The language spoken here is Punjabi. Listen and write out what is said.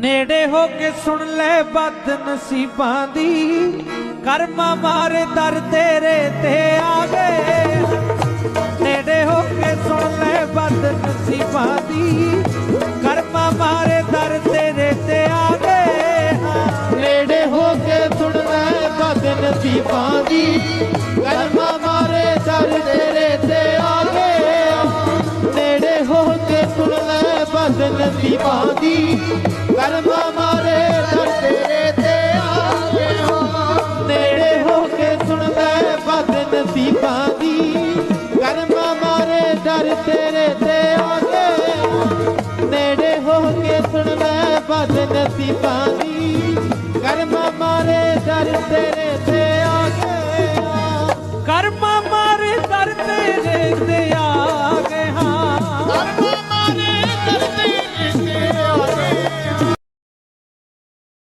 ਨੇੜੇ ਹੋ ਕੇ ਸੁਣ ਲੈ ਬਦ ਨਸੀਬਾਂ ਦੀ। ਕਰਮਾ ਮਾਰੇ ਦਰ ਤੇਰੇ ਤੇ ਆ ਗਏ ਨੇੜੇ ਹੋ ਕੇ ਸੁਣ ਲੈ ਬਦ ਨਸੀਬਾਂ ਦੀ। ਕਰਮਾ ਮਾਰੇ ਦਰ ਤੇਰੇ ਤੇ ਆ ਗਏ ਨੇੜੇ ਹੋ ਕੇ ਸੁਣ ਲੈ ਬਦ ਨਸੀਬਾਂ ਦੀ। ਕਰਮਾ ਮਾਰੇ ਦਰ ਤੇਰੇ ਤੇ ਆ ਗਏ ਨੇੜੇ ਹੋ ਕੇ ਸੁਣ ਲੈ ਬਦ ਨਸੀਬਾਂ ਦੀ। ਰੋਟੀ ਪਾਂਦੀ ਕਰਮਾ ਤੇਰੇ ਤੇ ਆਗੇ ਹੋ ਕੇ ਸੁਣ ਲੈ ਬਦ ਨਸੀਬਾਂ ਮਾਰੇ ਦਰ ਤੇਰੇ ਤੇ ਆਗੇ ਕਰਮਾ ਮਾਰੇ ਦਰ ਤੇ